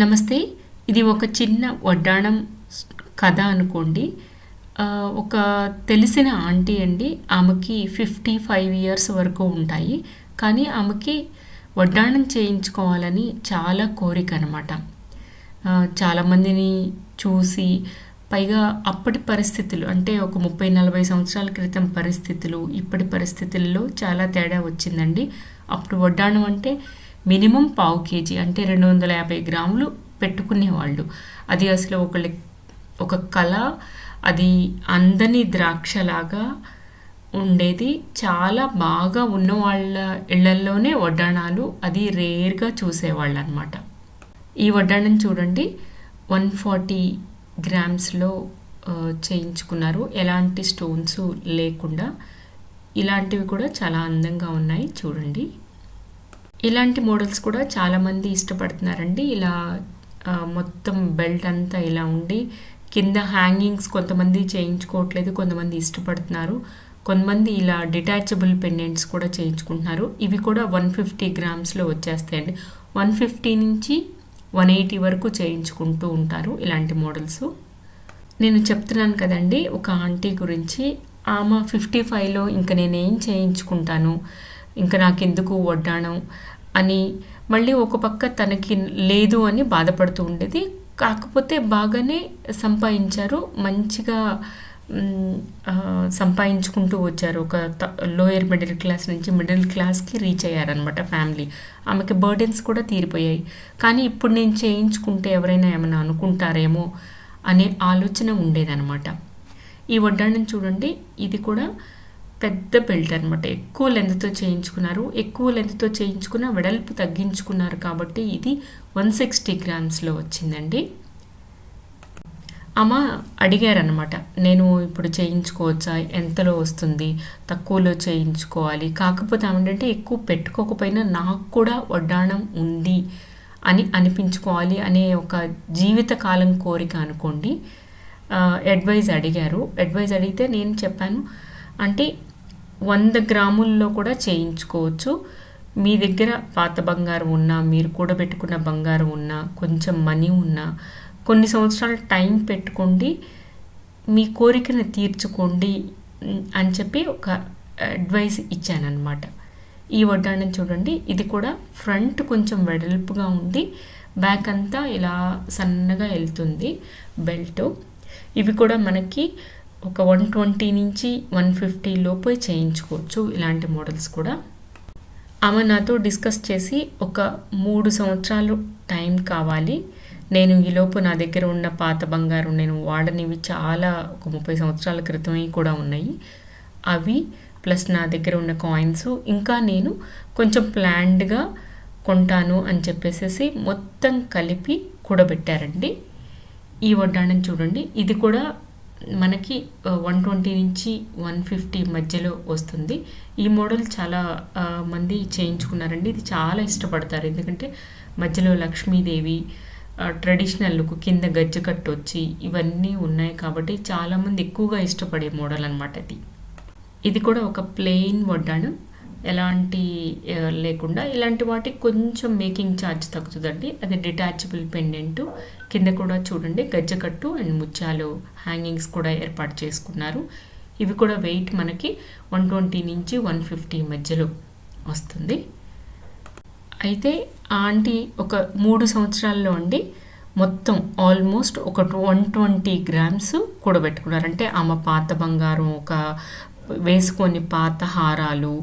నమస్తే ఇది ఒక చిన్న వడ్డాణం కథ అనుకోండి. ఒక తెలిసిన ఆంటీ అండి ఆమెకి ఫిఫ్టీ ఫైవ్ ఇయర్స్ వరకు ఉంటాయి. కానీ ఆమెకి వడ్డాణం చేయించుకోవాలని చాలా కోరిక అనమాట చాలామందిని చూసి పైగా అప్పటి పరిస్థితులు అంటే ఒక ముప్పై నలభై సంవత్సరాల క్రితం పరిస్థితులు ఇప్పటి పరిస్థితుల్లో చాలా తేడా వచ్చిందండి. అప్పుడు వడ్డాణం అంటే మినిమం పావు కేజీ అంటే రెండు వందల యాభై గ్రాములు పెట్టుకునేవాళ్ళు. అది అసలు ఒకళ్ళ ఒక కళ. అది అందని ద్రాక్షలాగా ఉండేది. చాలా బాగా ఉన్న వాళ్ళ ఇళ్ళల్లోనే వడ్డాణాలు. అది రేర్గా చూసేవాళ్ళు అనమాట ఈ వడ్డాణం చూడండి. వన్ ఫార్టీ గ్రామ్స్లో చేయించుకున్నారు. ఎలాంటి స్టోన్స్ లేకుండా. ఇలాంటివి కూడా చాలా అందంగా ఉన్నాయి. చూడండి. ఇలాంటి మోడల్స్ కూడా చాలామంది ఇష్టపడుతున్నారండి. ఇలా మొత్తం బెల్ట్ అంతా ఇలా ఉండి కింద హ్యాంగింగ్స్ కొంతమంది చేయించుకోవట్లేదు కొంతమంది ఇష్టపడుతున్నారు. కొంతమంది ఇలా డిటాచబుల్ పెండెంట్స్ కూడా చేయించుకుంటున్నారు. ఇవి కూడా వన్ ఫిఫ్టీ గ్రామ్స్లో వచ్చేస్తాయండి. వన్ ఫిఫ్టీ నుంచి వన్ ఎయిటీ వరకు చేయించుకుంటూ ఉంటారు ఇలాంటి మోడల్స్. నేను చెప్తున్నాను కదండి ఒక ఆంటీ గురించి ఆమె ఫిఫ్టీ ఫైవ్లో ఇంకా నేనేం చేయించుకుంటాను? ఇంకా నాకెందుకు వడ్డాణం? అని మళ్ళీ ఒక పక్క తనకి లేదు అని బాధపడుతూ ఉండేది. కాకపోతే బాగానే సంపాదించారు. మంచిగా సంపాదించుకుంటూ వచ్చారు. ఒక లోయర్ మిడిల్ క్లాస్ నుంచి మిడిల్ క్లాస్కి రీచ్ అయ్యారనమాట ఫ్యామిలీ. ఆమెకి బర్డెన్స్ కూడా తీరిపోయాయి. కానీ ఇప్పుడు నేను చేయించుకుంటే ఎవరైనా ఏమైనా అనుకుంటారేమో అనే ఆలోచన ఉండేదనమాట ఈ వడ్డాణం చూడండి. ఇది కూడా పెద్ద బెల్ట్ అనమాట ఎక్కువ లెంత్తో చేయించుకున్నారు. ఎక్కువ లెంత్తో చేయించుకున్న వెడల్పు తగ్గించుకున్నారు కాబట్టి ఇది వన్ సిక్స్టీ గ్రామ్స్లో వచ్చిందండి. అమ్మ అడిగారనమాట నేను ఇప్పుడు చేయించుకోవచ్చా? ఎంతలో వస్తుంది? తక్కువలో చేయించుకోవాలి. కాకపోతే ఏమంటే ఎక్కువ పెట్టుకోకపోయినా నాకు కూడా వడ్డాణం ఉంది అని అనిపించుకోవాలి అనే ఒక జీవితకాలం కోరిక అనుకోండి. అడ్వైజ్ అడిగారు. అడ్వైజ్ అడిగితే నేను చెప్పాను అంటే వంద గ్రాముల్లో కూడా చేయించుకోవచ్చు. మీ దగ్గర పాత బంగారం ఉన్నా మీరు కూడబెట్టుకున్న బంగారం ఉన్నా కొంచెం మనీ ఉన్నా కొన్ని సంవత్సరాలు టైం పెట్టుకోండి. మీ కోరికను తీర్చుకోండి అని చెప్పి ఒక అడ్వైస్ ఇచ్చానన్నమాట. ఈ వడ్డాణం చూడండి ఇది కూడా ఫ్రంట్ కొంచెం వెడల్పుగా ఉంది. బ్యాక్ అంతా ఇలా సన్నగా వెళ్తుంది బెల్ట్. ఇవి కూడా మనకి ఒక వన్ ట్వంటీ నుంచి వన్ ఫిఫ్టీ లోపు చేయించుకోవచ్చు ఇలాంటి మోడల్స్ కూడా. ఆమె నాతో డిస్కస్ చేసి ఒక మూడు సంవత్సరాలు టైం కావాలి. నేను ఈలోపు నా దగ్గర ఉన్న పాత బంగారం నేను వాడనివి చాలా ఒక ముప్పై సంవత్సరాల క్రితమే కూడా ఉన్నాయి. అవి ప్లస్ నా దగ్గర ఉన్న కాయిన్స్ ఇంకా నేను కొంచెం ప్లాన్డ్గా కొంటాను అని చెప్పేసేసి మొత్తం కలిపి కూడబెట్టారండి. ఈ వడ్డాణం చూడండి. ఇది కూడా మనకి వన్ ట్వంటీ నుంచి వన్ ఫిఫ్టీ మధ్యలో వస్తుంది. ఈ మోడల్ చాలా మంది చేయించుకున్నారండి. ఇది చాలా ఇష్టపడతారు. ఎందుకంటే మధ్యలో లక్ష్మీదేవి ట్రెడిషనల్ లుక్ కింద గజ్జకట్టు వచ్చి ఇవన్నీ ఉన్నాయి కాబట్టి చాలామంది ఎక్కువగా ఇష్టపడే మోడల్ అనమాట ఇది. ఇది కూడా ఒక ప్లెయిన్ వడ్డాను. ఎలాంటి లేకుండా ఇలాంటి వాటికి కొంచెం మేకింగ్ ఛార్జ్ తగ్గుతుందండి. అది డిటాచబుల్ పెండెంట్ కింద కూడా చూడండి గజ్జకట్టు అండ్ ముత్యాలు హ్యాంగింగ్స్ కూడా ఏర్పాటు చేసుకున్నారు. ఇవి కూడా వెయిట్ మనకి వన్ ట్వంటీ నుంచి వన్ ఫిఫ్టీ మధ్యలో వస్తుంది. అయితే ఆ ఆంటీ ఒక మూడు సంవత్సరాల్లో అండి మొత్తం ఆల్మోస్ట్ ఒక వన్ ట్వంటీ గ్రామ్స్ కూడబెట్టుకున్నారు. అంటే ఆమె పాత బంగారం ఒక వేసుకొని పాత హారాలు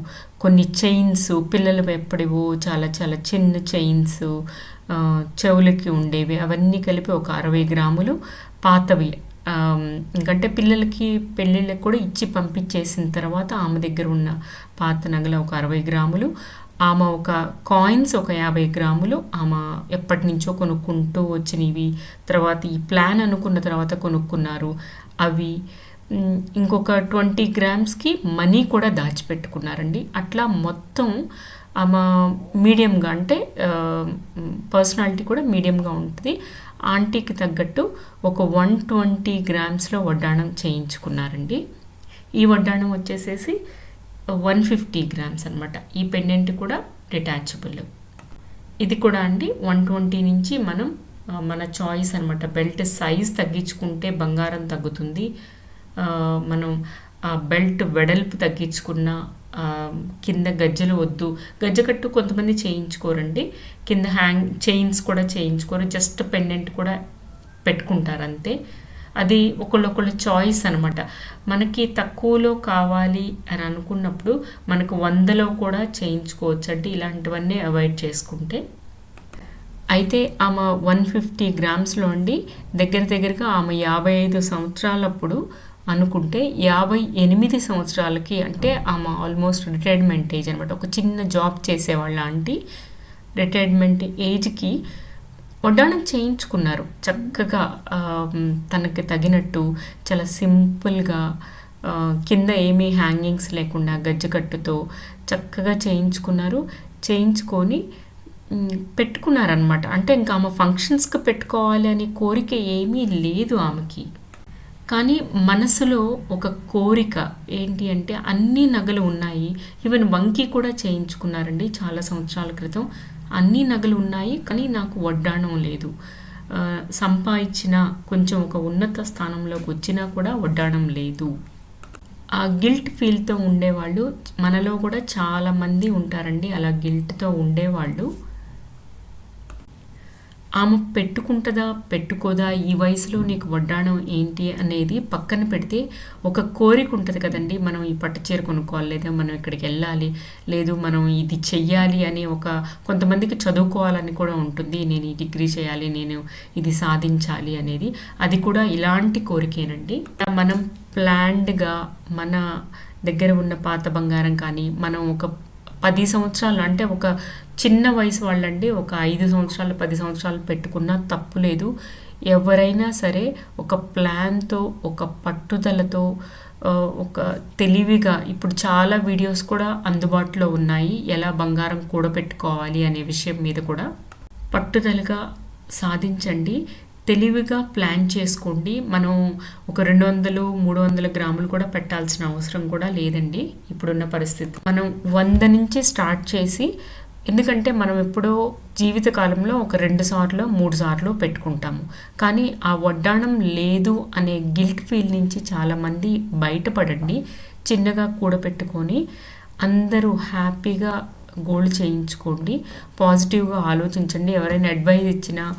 కొన్ని చైన్స్ పిల్లలు ఎప్పటివో చాలా చాలా చిన్న చైన్స్ చెవులకి ఉండేవి. అవన్నీ కలిపి ఒక అరవై గ్రాములు పాతవి. ఎందుకంటే ఇంకంటే పిల్లలకి పెళ్ళిళ్ళకి కూడా ఇచ్చి పంపించేసిన తర్వాత ఆమె దగ్గర ఉన్న పాత నగల ఒక అరవై గ్రాములు. ఆమె ఒక కాయిన్స్ ఒక యాభై గ్రాములు. ఆమె ఎప్పటి నుంచో కొనుక్కుంటూ వచ్చినవి. తర్వాత ఈ ప్లాన్ అనుకున్న తర్వాత కొనుక్కున్నారు. అవి ఇంకొక ట్వంటీ గ్రామ్స్కి మనీ కూడా దాచిపెట్టుకున్నారండి. అట్లా మొత్తం ఆమె మీడియంగా అంటే పర్సనాలిటీ కూడా మీడియంగా ఉంటుంది. ఆంటీకి తగ్గట్టు ఒక వన్ ట్వంటీ గ్రామ్స్లో వడ్డాణం చేయించుకున్నారండి. ఈ వడ్డాణం వచ్చేసేసి వన్ ఫిఫ్టీ గ్రామ్స్ అనమాట ఈ పెండెంట్ కూడా డిటాచబుల్. ఇది కూడా అండి వన్ ట్వంటీ నుంచి మనం మన చాయిస్ అనమాట బెల్ట్ సైజ్ తగ్గించుకుంటే బంగారం తగ్గుతుంది. మనం బెల్ట్ వెడల్పు తగ్గించుకున్న కింద గజ్జలు వద్దు. గజ్జకట్టు కొంతమంది చేయించుకోరండి. కింద హ్యాంగ్ చైన్స్ కూడా చేయించుకోరు. జస్ట్ పెండెంట్ కూడా పెట్టుకుంటారు అంతే అది ఒకళ్ళొకళ్ళ చాయిస్ అనమాట మనకి తక్కువలో కావాలి అని అనుకున్నప్పుడు మనకు వందలో కూడా చేయించుకోవచ్చు అంటే ఇలాంటివన్నీ అవాయిడ్ చేసుకుంటే. అయితే ఆమె వన్ ఫిఫ్టీ గ్రామ్స్లో అండి. దగ్గర దగ్గరగా ఆమె యాభై ఐదు సంవత్సరాలప్పుడు అనుకుంటే యాభై ఎనిమిది సంవత్సరాలకి అంటే ఆమె ఆల్మోస్ట్ రిటైర్మెంట్ ఏజ్ అనమాట ఒక చిన్న జాబ్ చేసేవాళ్ళ ఆంటీ. రిటైర్మెంట్ ఏజ్కి వడ్డాణం చేయించుకున్నారు. చక్కగా తనకి తగినట్టు చాలా సింపుల్గా కింద ఏమీ హ్యాంగింగ్స్ లేకుండా గజ్జకట్టుతో చక్కగా చేయించుకున్నారు. చేయించుకొని పెట్టుకున్నారనమాట అంటే ఇంకా ఆమె ఫంక్షన్స్కి పెట్టుకోవాలి అనే కోరిక ఏమీ లేదు ఆమెకి. కానీ మనసులో ఒక కోరిక ఏంటి అంటే అన్ని నగలు ఉన్నాయి. ఈవెన్ వంకి కూడా చేయించుకున్నారండి చాలా సంవత్సరాల క్రితం. అన్ని నగలు ఉన్నాయి కానీ నాకు వడ్డాణం లేదు. సంపాదించిన కొంచెం ఒక ఉన్నత స్థానంలోకి వచ్చినా కూడా వడ్డాణం లేదు. ఆ గిల్ట్ ఫీల్తో ఉండేవాళ్ళు. మనలో కూడా చాలామంది ఉంటారండి అలా గిల్ట్తో ఉండేవాళ్ళు. ఆమె పెట్టుకుంటుందా పెట్టుకోదా ఈ వయసులో నీకు వడ్డాణం ఏంటి అనేది పక్కన పెడితే ఒక కోరిక ఉంటుంది కదండి. మనం ఈ పట్టు చీర కొనుక్కోవాలి లేదా మనం ఇక్కడికి వెళ్ళాలి లేదు మనం ఇది చెయ్యాలి అని ఒక కొంతమందికి చదువుకోవాలని కూడా ఉంటుంది. నేను ఈ డిగ్రీ చేయాలి నేను ఇది సాధించాలి అనేది. అది కూడా ఇలాంటి కోరికేనండి. మనం ప్లాన్డ్గా మన దగ్గర ఉన్న పాత బంగారం కానీ మనం ఒక పది సంవత్సరాలు అంటే ఒక చిన్న వయసు వాళ్ళండి ఒక ఐదు సంవత్సరాలు పది సంవత్సరాలు పెట్టుకున్నా తప్పు లేదు. ఎవరైనా సరే ఒక ప్లాన్తో ఒక పట్టుదలతో ఒక తెలివిగా ఇప్పుడు చాలా వీడియోస్ కూడా అందుబాటులో ఉన్నాయి. ఎలా బంగారం కూడబెట్టుకోవాలి అనే విషయం మీద కూడా పట్టుదలగా సాధించండి. తెలివిగా ప్లాన్ చేసుకోండి. మనం ఒక రెండు వందలు మూడు వందల గ్రాములు కూడా పెట్టాల్సిన అవసరం కూడా లేదండి ఇప్పుడున్న పరిస్థితి. మనం వంద నుంచి స్టార్ట్ చేసి ఎందుకంటే మనం ఎప్పుడో జీవితకాలంలో ఒక రెండు సార్లు మూడు సార్లు పెట్టుకుంటాము. కానీ ఆ వడ్డాణం లేదు అనే గిల్ట్ ఫీల్ నుంచి చాలామంది బయటపడండి. చిన్నగా కూడబెట్టుకొని అందరూ హ్యాపీగా గోల్డ్ చేయించుకోండి. పాజిటివ్గా ఆలోచించండి. ఎవరైనా అడ్వైజ్ ఇచ్చినా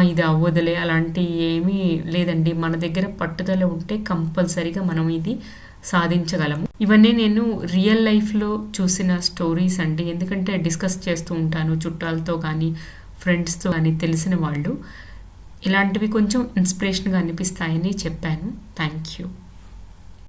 ఇది అవ్వదులే అలాంటి ఏమీ లేదండి. మన దగ్గర పట్టుదల ఉంటే కంపల్సరీగా మనం ఇది సాధించగలము. ఇవన్నీ నేను రియల్ లైఫ్లో చూసిన స్టోరీస్ అండి. ఎందుకంటే డిస్కస్ చేస్తూ ఉంటాను చుట్టాలతో కానీ ఫ్రెండ్స్తో కానీ తెలిసిన వాళ్ళు. ఇలాంటివి కొంచెం ఇన్స్పిరేషన్గా అనిపిస్తాయని చెప్పాను. Thank you.